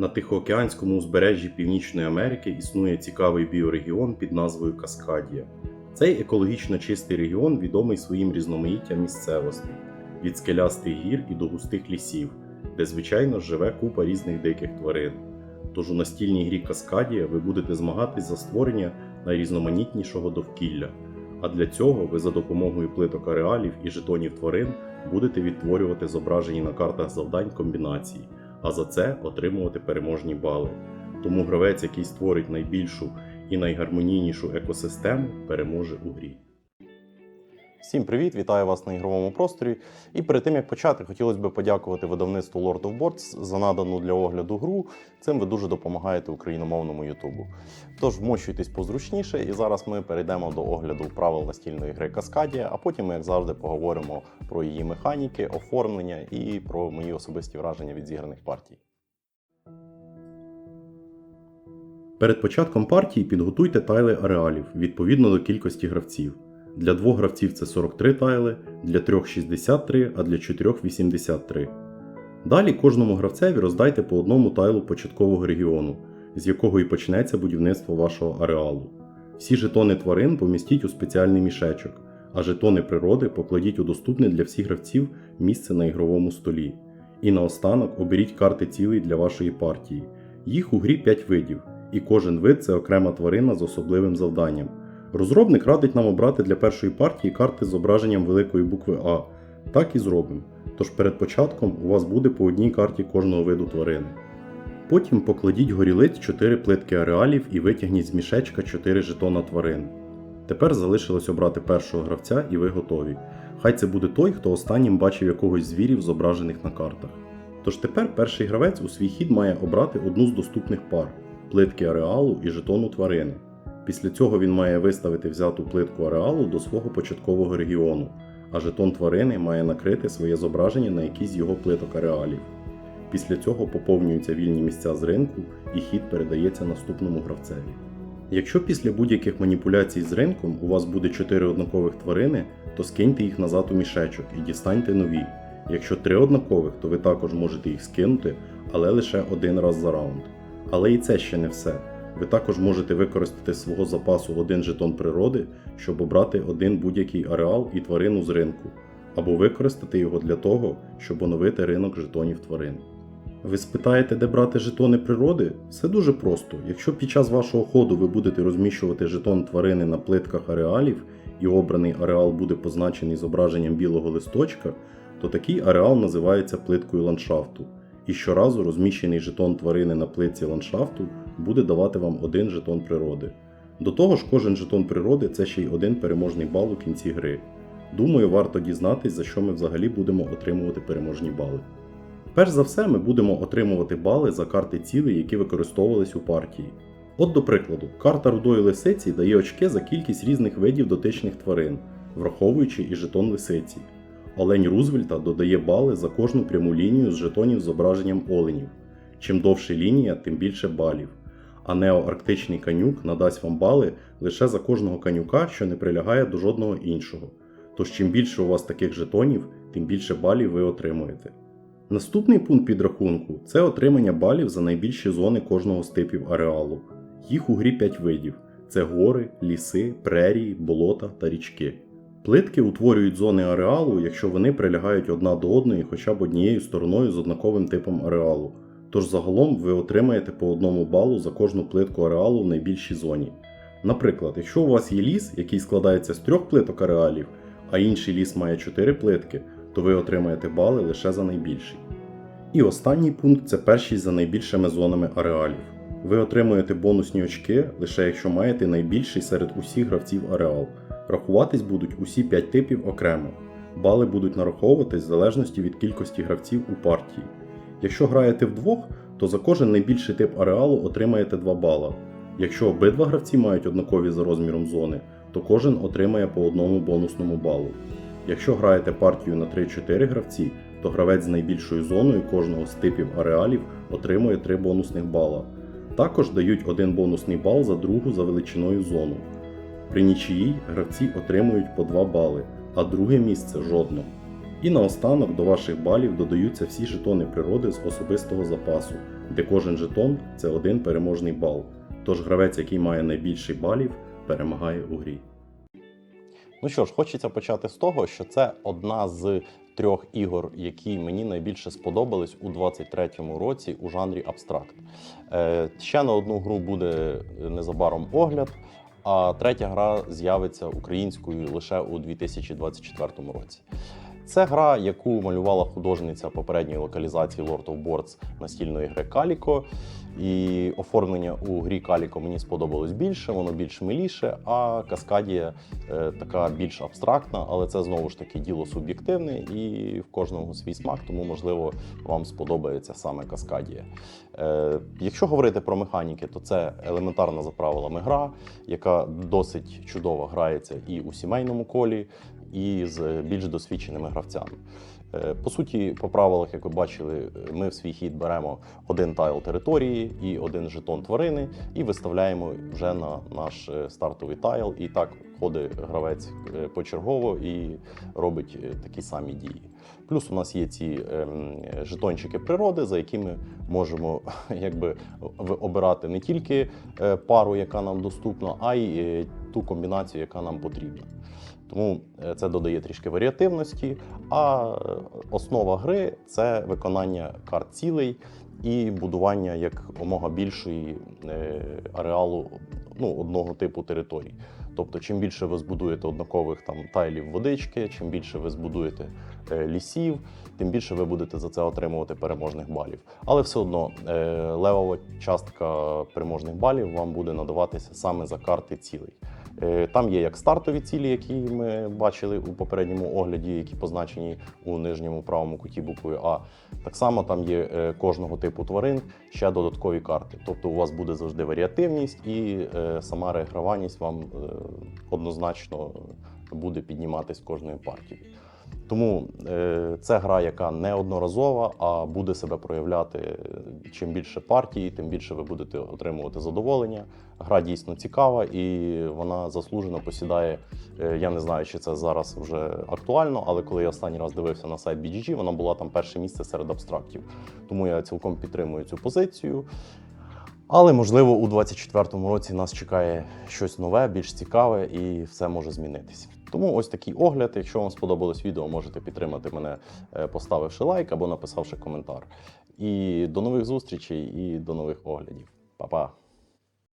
На Тихоокеанському узбережжі Північної Америки існує цікавий біорегіон під назвою Каскадія. Цей екологічно чистий регіон відомий своїм різноманіттям місцевостей від скелястих гір і до густих лісів, де, звичайно, живе купа різних диких тварин. Тож у настільній грі Каскадія ви будете змагатись за створення найрізноманітнішого довкілля. А для цього ви за допомогою плиток ареалів і жетонів тварин будете відтворювати зображені на картах завдань комбінації, а за це отримувати переможні бали. Тому гравець, який створить найбільшу і найгармонійнішу екосистему, переможе у грі. Всім привіт! Вітаю вас на ігровому просторі. І перед тим як почати, хотілося б подякувати видавництву Lord of Boards за надану для огляду гру. Цим ви дуже допомагаєте україномовному Ютубу. Тож вмощуйтесь позручніше, і зараз ми перейдемо до огляду правил настільної гри Каскадія, а потім ми, як завжди, поговоримо про її механіки, оформлення і про мої особисті враження від зіграних партій. Перед початком партії підготуйте тайли ареалів відповідно до кількості гравців. Для двох гравців це 43 тайли, для трьох 63, а для чотирьох 83. Далі кожному гравцеві роздайте по одному тайлу початкового регіону, з якого і почнеться будівництво вашого ареалу. Всі жетони тварин помістіть у спеціальний мішечок, а жетони природи покладіть у доступне для всіх гравців місце на ігровому столі. І наостанок оберіть карти цілей для вашої партії. Їх у грі 5 видів, і кожен вид це окрема тварина з особливим завданням. Розробник радить нам обрати для першої партії карти з зображенням великої букви А. Так і зробимо. Тож перед початком у вас буде по одній карті кожного виду тварини. Потім покладіть горілиць 4 плитки ареалів і витягніть з мішечка 4 жетона тварин. Тепер залишилось обрати першого гравця і ви готові. Хай це буде той, хто останнім бачив якогось звірів, зображених на картах. Тож тепер перший гравець у свій хід має обрати одну з доступних пар плитки ареалу і жетону тварини. Після цього він має виставити взяту плитку ареалу до свого початкового регіону, а жетон тварини має накрити своє зображення на якийсь його плиток ареалів. Після цього поповнюються вільні місця з ринку і хід передається наступному гравцеві. Якщо після будь-яких маніпуляцій з ринком у вас буде 4 однакових тварини, то скиньте їх назад у мішечок і дістаньте нові. Якщо 3 однакових, то ви також можете їх скинути, але лише один раз за раунд. Але і це ще не все. Ви також можете використати з свого запасу один жетон природи, щоб обрати один будь-який ареал і тварину з ринку, або використати його для того, щоб оновити ринок жетонів тварин. Ви спитаєте, де брати жетони природи? Все дуже просто. Якщо під час вашого ходу ви будете розміщувати жетон тварини на плитках ареалів, і обраний ареал буде позначений зображенням білого листочка, то такий ареал називається плиткою ландшафту. І щоразу розміщений жетон тварини на плитці ландшафту буде давати вам один жетон природи. До того ж, кожен жетон природи це ще й один переможний бал у кінці гри. Думаю, варто дізнатись, за що ми взагалі будемо отримувати переможні бали. Перш за все, ми будемо отримувати бали за карти цілей, які використовувались у партії. От, до прикладу, карта рудої лисиці дає очки за кількість різних видів дотичних тварин, враховуючи і жетон лисиці. Олень Рузвельта додає бали за кожну пряму лінію з жетонів зображенням оленів. Чим довше лінія, тим більше балів. А неоарктичний канюк надасть вам бали лише за кожного канюка, що не прилягає до жодного іншого. Тож чим більше у вас таких жетонів, тим більше балів ви отримуєте. Наступний пункт підрахунку це отримання балів за найбільші зони кожного з типів ареалу. Їх у грі 5 видів: це гори, ліси, прерії, болота та річки. Плитки утворюють зони ареалу, якщо вони прилягають одна до одної хоча б однією стороною з однаковим типом ареалу. Тож загалом ви отримаєте по одному балу за кожну плитку ареалу в найбільшій зоні. Наприклад, якщо у вас є ліс, який складається з трьох плиток ареалів, а інший ліс має 4 плитки, то ви отримаєте бали лише за найбільший. І останній пункт це першість за найбільшими зонами ареалів. Ви отримуєте бонусні очки лише якщо маєте найбільший серед усіх гравців ареал. Рахуватись будуть усі 5 типів окремо. Бали будуть нараховуватись в залежності від кількості гравців у партії. Якщо граєте вдвох, то за кожен найбільший тип ареалу отримаєте 2 бала. Якщо обидва гравці мають однакові за розміром зони, то кожен отримає по одному бонусному балу. Якщо граєте партію на 3-4 гравці, то гравець з найбільшою зоною кожного з типів ареалів отримує 3 бонусних бала. Також дають один бонусний бал за другу за величиною зону. При нічиїй гравці отримують по 2 бали, а друге місце жодного. І наостанок до ваших балів додаються всі жетони природи з особистого запасу, де кожен жетон це один переможний бал. Тож гравець, який має найбільший балів, перемагає у грі. Ну що ж, хочеться почати з того, що це одна з трьох ігор, які мені найбільше сподобались у 23-му році у жанрі абстракт. Е, ще на одну гру буде незабаром огляд, а третя гра з'явиться українською лише у 2024 році. Це гра, яку малювала художниця попередньої локалізації Lord of Boards настільної гри Calico. І оформлення у грі Calico мені сподобалось більше, воно більш миліше, а Каскадія е, така більш абстрактна, але це знову ж таки діло суб'єктивне і в кожного свій смак, тому можливо вам сподобається саме Каскадія. Е, якщо говорити про механіки, то це елементарна за правилами гра, яка досить чудово грається і у сімейному колі, і з більш досвідченими гравцями. Е, По суті, по правилах, як ви бачили, ми в свій хід беремо один тайл території і один жетон тварини, і виставляємо вже на наш е, стартовий тайл. І так ходить гравець е, почергово і робить такі самі дії. Плюс у нас є ці ем, жетончики природи, за якими можемо якби обирати не тільки пару, яка нам доступна, а й ту комбінацію, яка нам потрібна. Тому е, це додає трішки варіативності. А е, основа гри це виконання карт цілей і будування якомога більшої е, ареалу ну, одного типу територій. Тобто, чим більше ви збудуєте однакових там тайлів водички, чим більше ви збудуєте лісів, тим більше ви будете за це отримувати переможних балів. Але все одно левова частка переможних балів вам буде надаватися саме за карти цілей. Е, Там є як стартові цілі, які ми бачили у попередньому огляді, які позначені у нижньому правому куті буквою А. Так само там є е, кожного типу тварин ще додаткові карти. Тобто у вас буде завжди варіативність і е, сама реграваність вам однозначно буде підніматись кожною партією. Тому е, це гра, яка не одноразова, а буде себе проявляти е, чим більше партій, тим більше ви будете отримувати задоволення. Гра дійсно цікава і вона заслужено посідає. е, Я не знаю, чи це зараз вже актуально, але коли я останній раз дивився на сайт BGG, вона була там перше місце серед абстрактів. Тому я цілком підтримую цю позицію. Але можливо у 24-му році нас чекає щось нове, більш цікаве, і все може змінитися. Тому ось такий огляд. Якщо вам сподобалось відео, можете підтримати мене, е, поставивши лайк або написавши коментар. І до нових зустрічей, і до нових оглядів. Па-па!